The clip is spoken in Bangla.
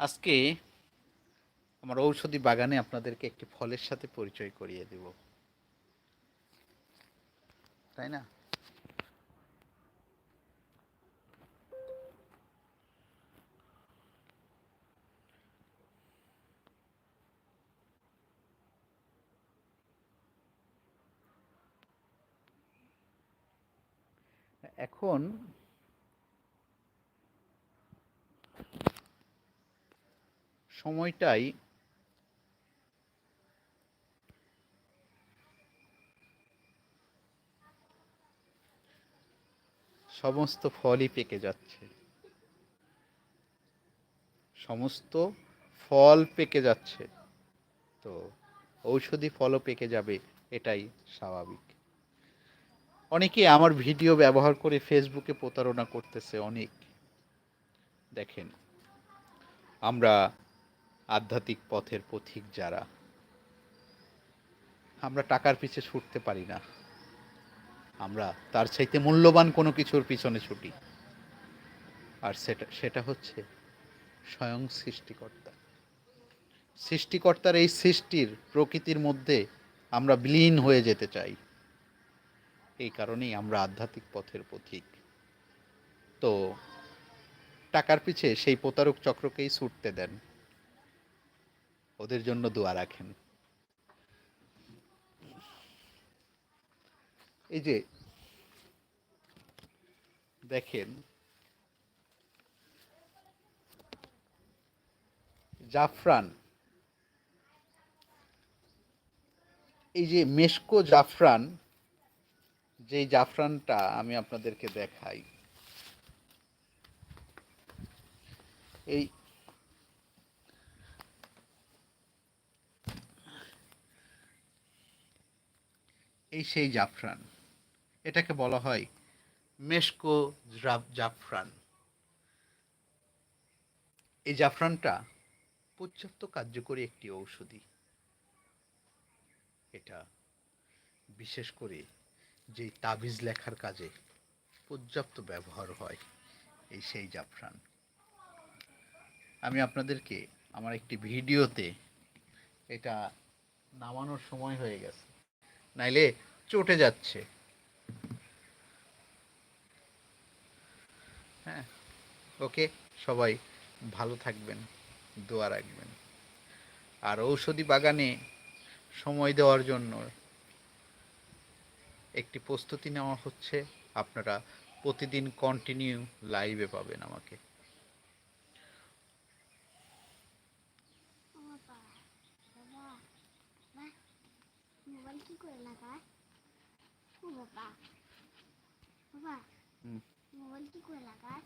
আজকে আমার ঔষধি বাগানে আপনাদেরকে একটি ফলের সাথে পরিচয় করিয়ে দেব। তাই না? এখন সময়টাই সমস্ত ফলই পেকে যাচ্ছে। সমস্ত ফল পেকে যাচ্ছে। তো ঔষধি ফলও পেকে যাবে, এটাই স্বাভাবিক। অনেকে আমার ভিডিও ব্যবহার করে ফেসবুকে প্রতারণা করতেছে অনেক। দেখেন, আমরা আধ্যাত্মিক পথের পথিক যারা, আমরা টাকার পিছে ছুটতে পারি না। আমরা তার চাইতে মূল্যবান কোনো কিছুর পিছনে ছুটি। আর সেটা সেটা হচ্ছে স্বয়ং সৃষ্টিকর্তা। সৃষ্টিকর্তার এই সৃষ্টির প্রকৃতির মধ্যে আমরা বিলীন হয়ে যেতে চাই। এই কারণেই আমরা আধ্যাত্মিক পথের পথিক। তো টাকার পিছে সেই প্রতারক চক্রকেই ছুটতে দেন। ওদের জন্য দোয়া রাখেন। এই যে, দেখেন, জাফরান, এই যে মেশকো জাফরান, যেই জাফরানটা আমি আপনাদেরকে দেখাই, এই এই সেই জাফরান। এটাকে বলা হয় মেশকো জাফ- জাফরান। এই জাফরানটা পর্যাপ্ত কার্যকরী একটি ঔষধি। এটা বিশেষ করে যেই তাবিজ লেখার কাজে পর্যাপ্ত ব্যবহার হয়, এই সেই জাফরান। আমি আপনাদেরকে আমার একটি ভিডিওতে এটা নামানোর সময় হয়ে গেছে। নাইলে চটে যাচ্ছে। হ্যাঁ ওকে সবাই ভালো থাকবেন, দোয়া রাখবেন। আর ঔষধি বাগানে সময় দেওয়ার জন্য একটি প্রস্তুতি নেওয়া হচ্ছে। আপনারা প্রতিদিন কন্টিনিউ লাইভে পাবেন আমাকে ও বাবা বাবা মা মোবাইল কি করে লাগায়? ও বাবা। বাবা। মোবাইল কি করে লাগায়?